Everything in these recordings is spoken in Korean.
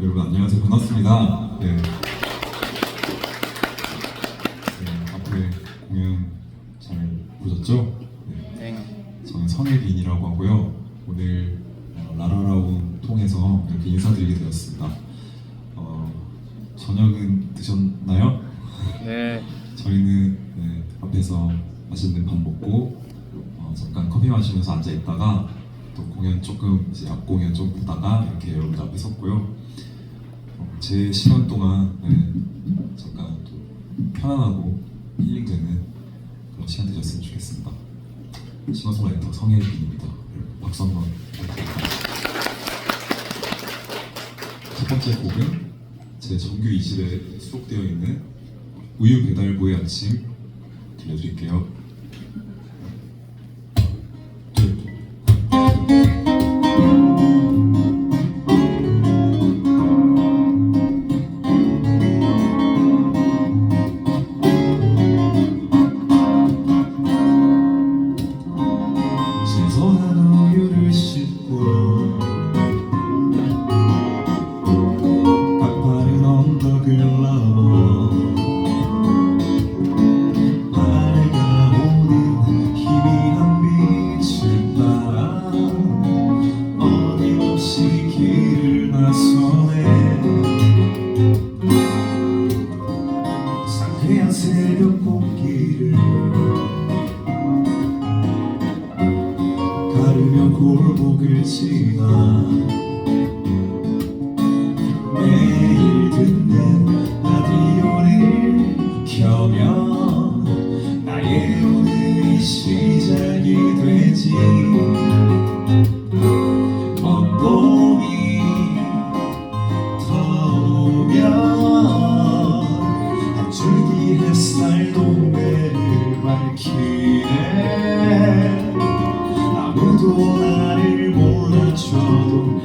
여러분 안녕하세요 반갑습니다. 네. 네, 앞에 공연 잘 보셨죠? 네, 네. 저는 성혜빈이라고 하고요. 오늘 어, 라라라운 통해서 이렇게 인사드리게 되었습니다. 어, 저녁은 드셨나요? 네. 저희는 네, 앞에서 맛있는 밥 먹고 어, 잠깐 커피 마시면서 앉아 있다가 또 공연 조금 이제 앞 공연 좀 보다가 이렇게 여러분들 앞에 섰고요. 어, 제 시간 동안 네, 잠깐 또 편안하고 힐링되는 그런 시간 되셨으면 좋겠습니다. 싱어송라이터 성혜빈입니다. 여러분 박수 한번. 첫 번째 곡은 제 정규 2집에 수록되어 있는 우유 배달부의 아침 들려드릴게요.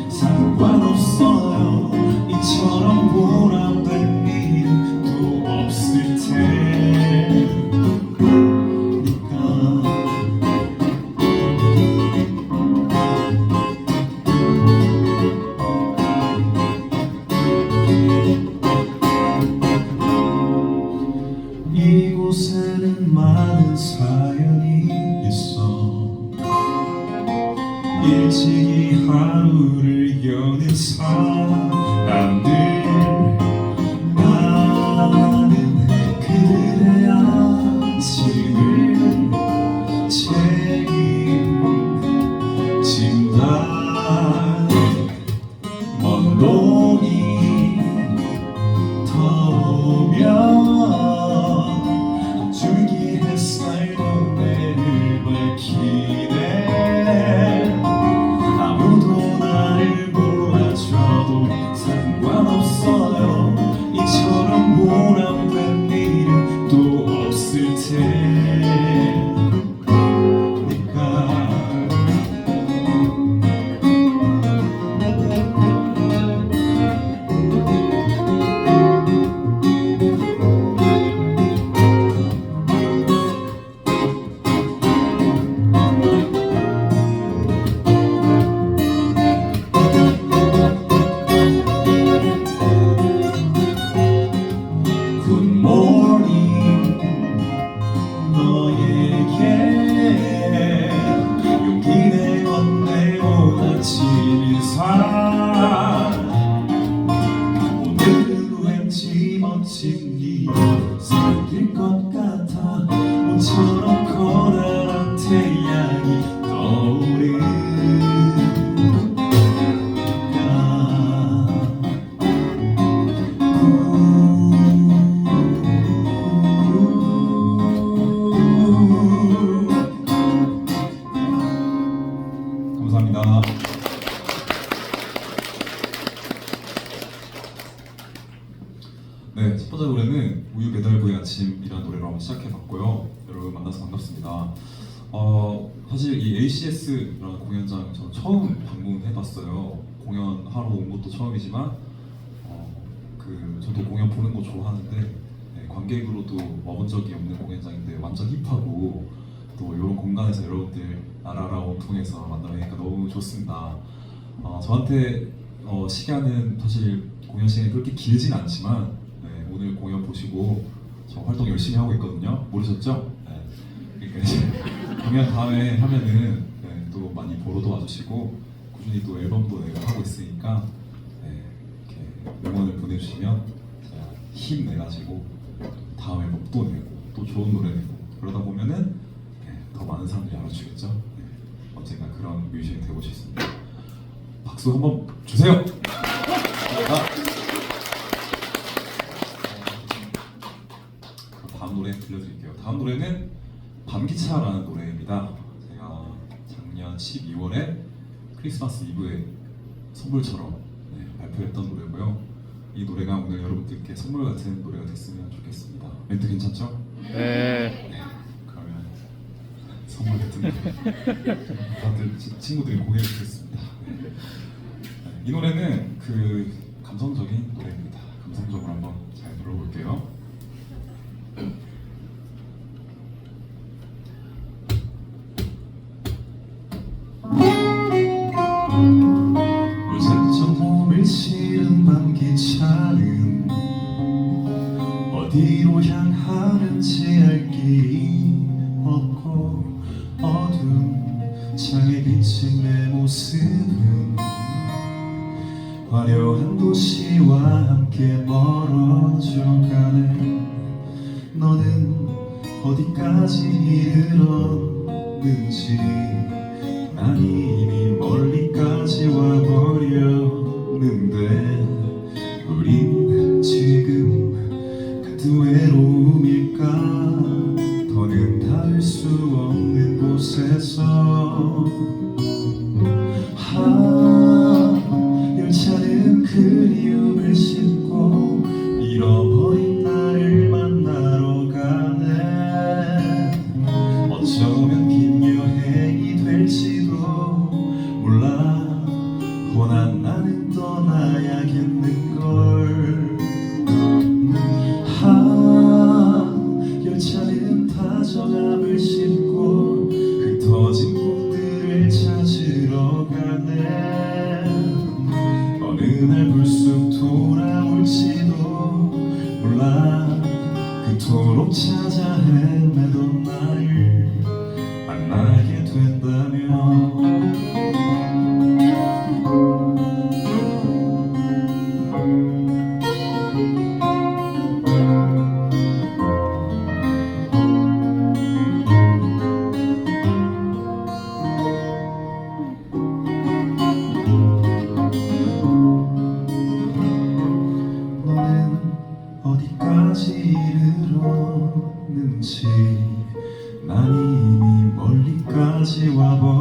상관없어요. 이처럼 감사합니다. 네, 첫 번째 노래는 우유 배달부의 아침이라는 노래로 한번 시작해봤고요. 여러분 만나서 반갑습니다. 어, 사실 이 ACS라는 공연장 저는 처음 방문해봤어요. 공연하러 온 것도 처음이지만 어, 그 저도 공연 보는 거 좋아하는데 네, 관객으로도 와본 적이 없는 공연장인데 완전 힙하고 또 이런 공간에서 여러분들 나라라온 통해서 만나뵈니까 너무 좋습니다. 어, 저한테 어, 시간은 사실 공연 시간이 그렇게 길진 않지만 네, 오늘 공연 보시고 저 활동 열심히 하고 있거든요. 모르셨죠? 네. 그러니까 공연 다음에 하면은 네, 또 많이 보러도 와주시고 꾸준히 또 앨범도 내가 하고 있으니까 네, 이렇게 응원을 보내주시면 제가 힘 내가지고 다음 앨범 또 내고 또 좋은 노래 내고 그러다 보면은 네, 더 많은 사람들이 알아주겠죠. 네, 언젠가 그런 뮤지션이 되고 싶습니다. 박수 한번 주세요. 감사합니다. 어, 다음 노래 들려드릴게요. 다음 노래는 밤기차라는 노래입니다. 제가 작년 12월에 크리스마스 이브에 선물처럼 네, 발표했던 노래고요. 이 노래가 오늘 여러분들께 선물 같은 노래가 됐으면 좋겠습니다. 멘트 괜찮죠? 네. 노래 다들 치- 친구들이. 네. 네, 이 노래는 그 감성적인 노래입니다. 감성적으로 한번 잘 들어볼게요. 몸을 실은 어디로 향하는지 알길 비친 내 모습은 화려한 도시와 함께 멀어져 가네. 너는 어디까지 이르렀는지 난이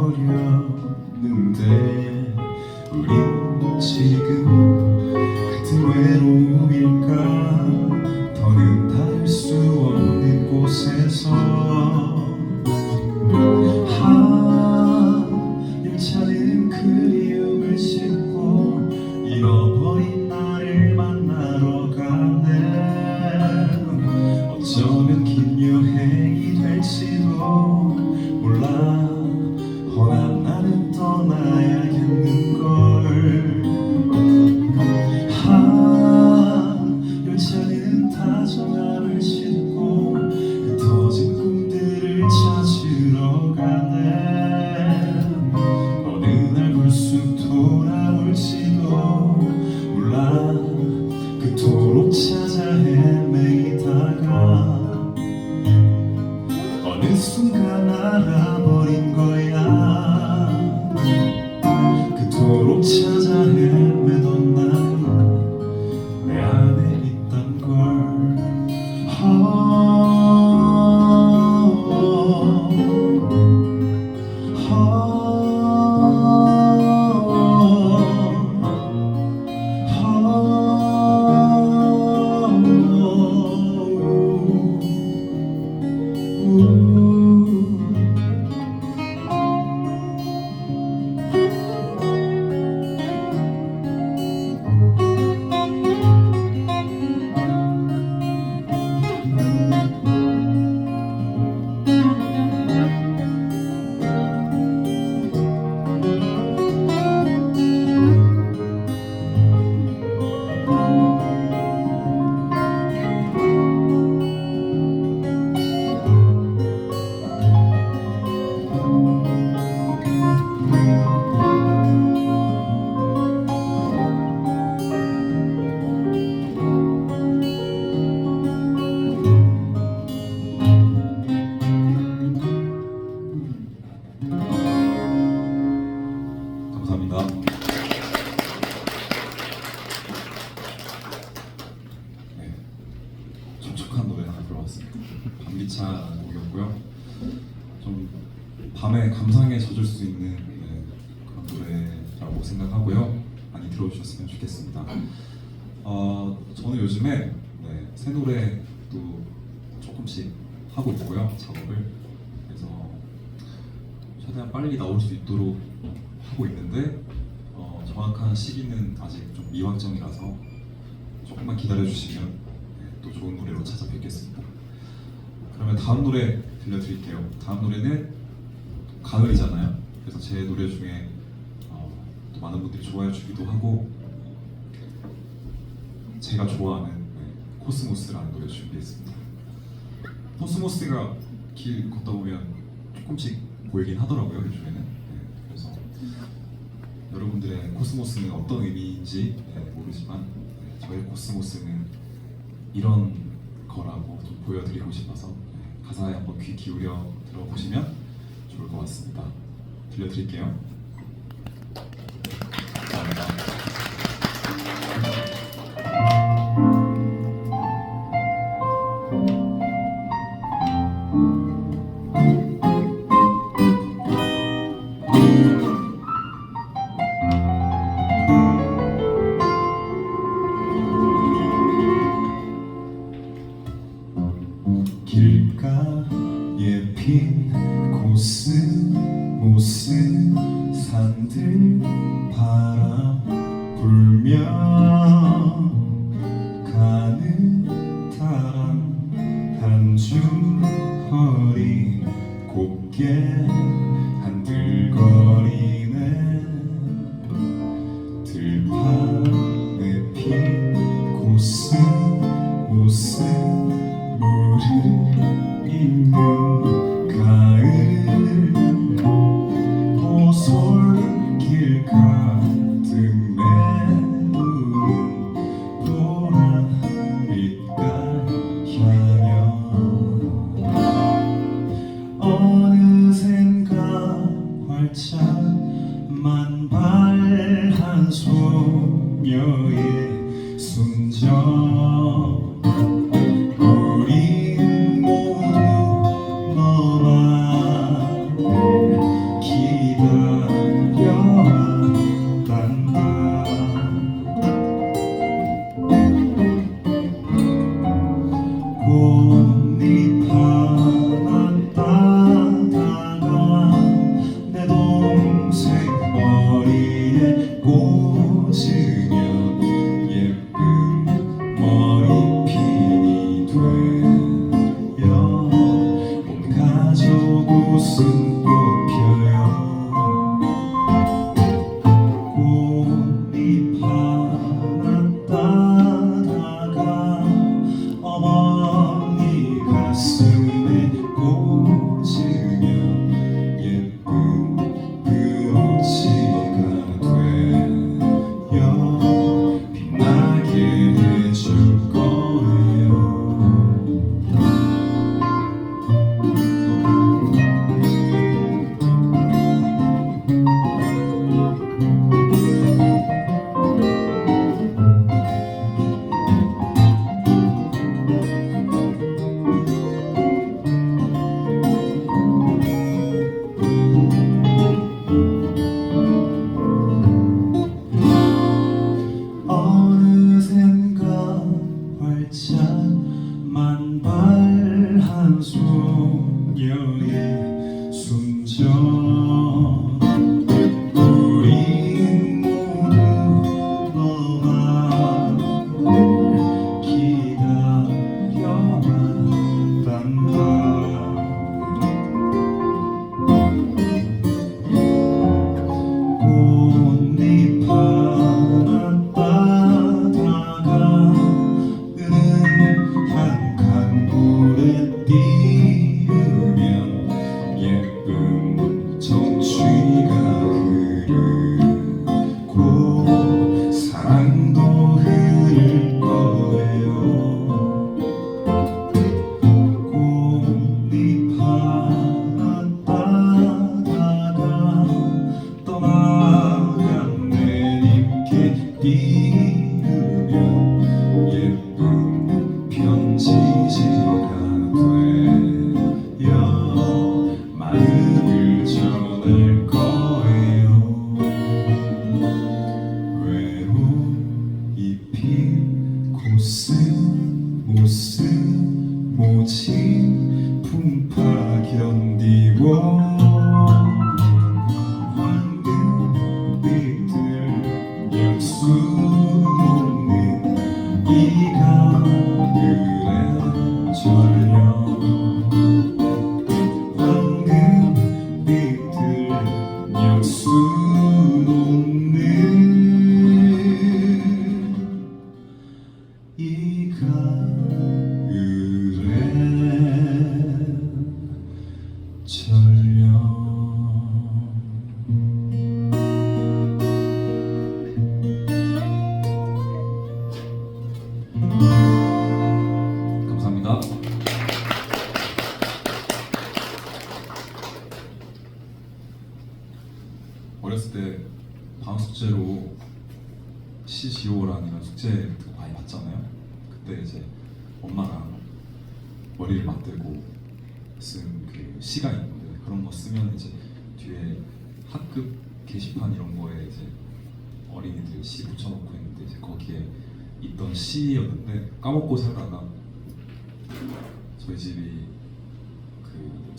와버렸는데 우린 지금 같은 외로움일까 감사합니다. 네. 촉촉한 노래 하나 들어봤습니다. 밤비차 곡이었고요. 좀 밤에 감상에 젖을 수 있는 네, 그런 노래라고 생각하고요. 많이 들어주셨으면 좋겠습니다. 어, 저는 요즘에 네, 새 노래 또 조금씩 하고 있고요 작업을 최대한 빨리 나올 수 있도록 하고 있는데 어, 정확한 시기는 아직 좀 미확정이라서 조금만 기다려 주시면 네, 또 좋은 노래로 찾아뵙겠습니다. 그러면 다음 노래 들려드릴게요. 다음 노래는 가을이잖아요. 그래서 제 노래 중에 어, 또 많은 분들이 좋아해 주기도 하고 제가 좋아하는 네, 코스모스라는 노래 준비했습니다. 코스모스가 길 걷다 보면 조금씩 보이긴 하더라고요 요즘에는. 네, 그래서 여러분들의 코스모스는 어떤 의미인지 네, 모르지만 네, 저의 코스모스는 이런 거라고 좀 보여드리고 싶어서 네, 가사에 한번 귀 기울여 들어보시면 좋을 것 같습니다. 들려드릴게요.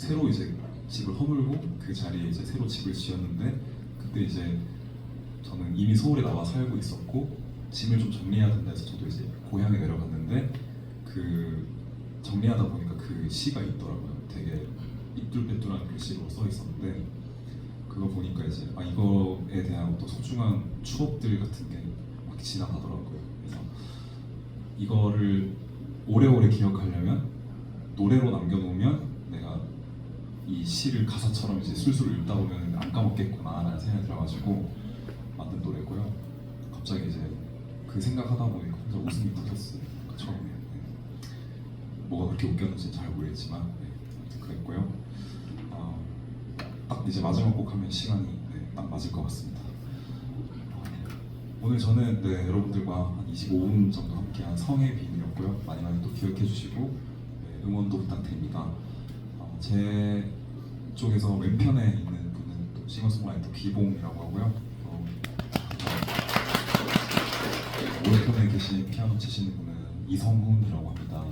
새로 이제 집을 허물고 그 자리에 이제 새로 집을 지었는데 그때 이제 저는 이미 서울에 나와 살고 있었고 짐을 좀 정리해야 된다 해서 저도 이제 고향에 내려갔는데 그 정리하다 보니까 그 시가 있더라고요. 되게 삐뚤빼뚤한 글씨로 써 있었는데 그거 보니까 이제 아 이거에 대한 또 소중한 추억들 같은 게 막 지나가더라고요. 그래서 이거를 오래오래 기억하려면 노래로 남겨놓으면 이 시를 가사처럼 이제 술술 읽다 보면 안 까먹겠구나라는 생각이 들어가지고 만든 노래고요. 갑자기 이제 그 생각하다 보니까 혼자 웃음이 터졌어요. 그 처음에 네. 뭐가 그렇게 웃겼는지 잘 모르겠지만 네, 그랬고요. 어, 딱 이제 마지막 곡 하면 시간이 네, 딱 맞을 것 같습니다. 어, 오늘 저는 네, 여러분들과 한 25분 정도 함께한 성의 비밀이었고요. 많이 많이 또 기억해 주시고 네, 응원도 부탁드립니다. 어, 제 쪽에서 왼편에 있는 분은 또 싱어송라이터 기봉이라고 하고요. 또 오른편에 계신 피아노 치시는 분은 이성훈이라고 합니다.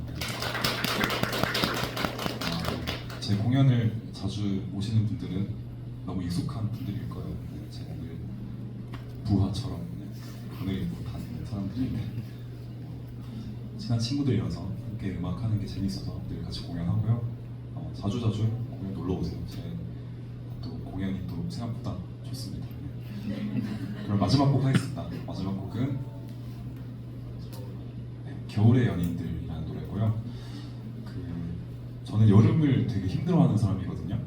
아, 제 공연을 자주 오시는 분들은 너무 익숙한 분들일 거예요. 네, 제가 늘 부하처럼 오늘 입고 다니는 사람들인데 친한 친구들이어서 함께 음악하는 게 재밌어서 늘 같이 공연하고요. 어, 자주 자주 공연 놀러 오세요. 제또 공연이 또 생각보다 좋습니다. 네. 그럼 마지막 곡 하겠습니다. 마지막 곡은 네, 겨울의 연인들이라는 노래고요. 그 저는 여름을 되게 힘들어하는 사람이거든요.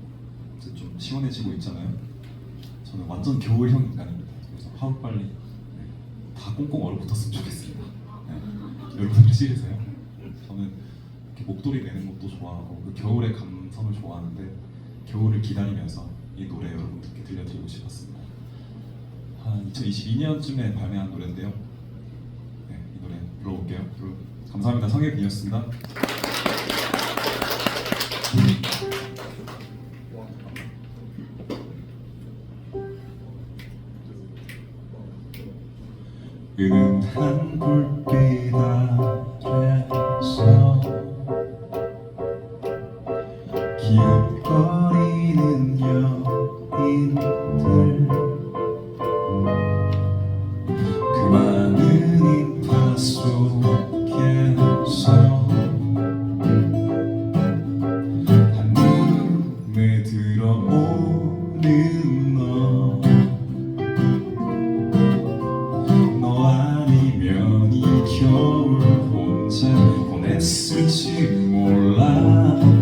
이제 좀 시원해지고 있잖아요. 저는 완전 겨울형 인간입니다. 그래서 하루 빨리 네, 다 꽁꽁 얼어붙었으면 좋겠습니다. 네. 여러분들 싫으세요? 저는 이렇게 목도리 내는 것도 좋아하고 그 겨울의 감성을 좋아하는데 겨울을 기다리면서 이 노래 여러분들께 들려드리고 싶었습니다. 한 2022년쯤에 발매한 노래인데요. 네, 이 노래 불러볼게요. 감사합니다. 성혜빈이었습니다. 은 보냈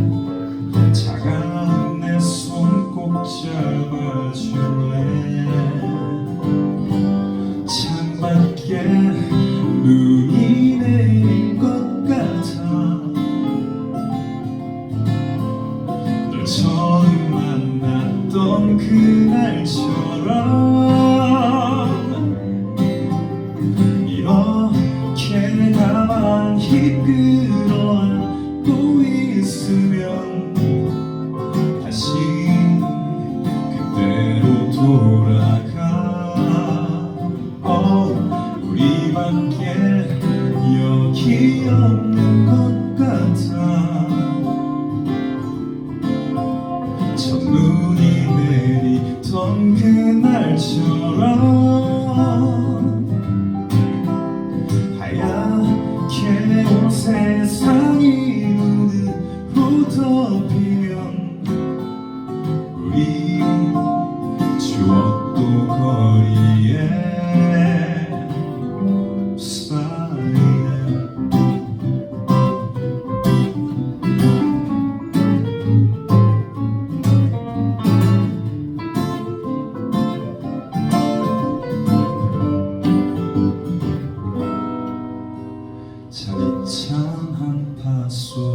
한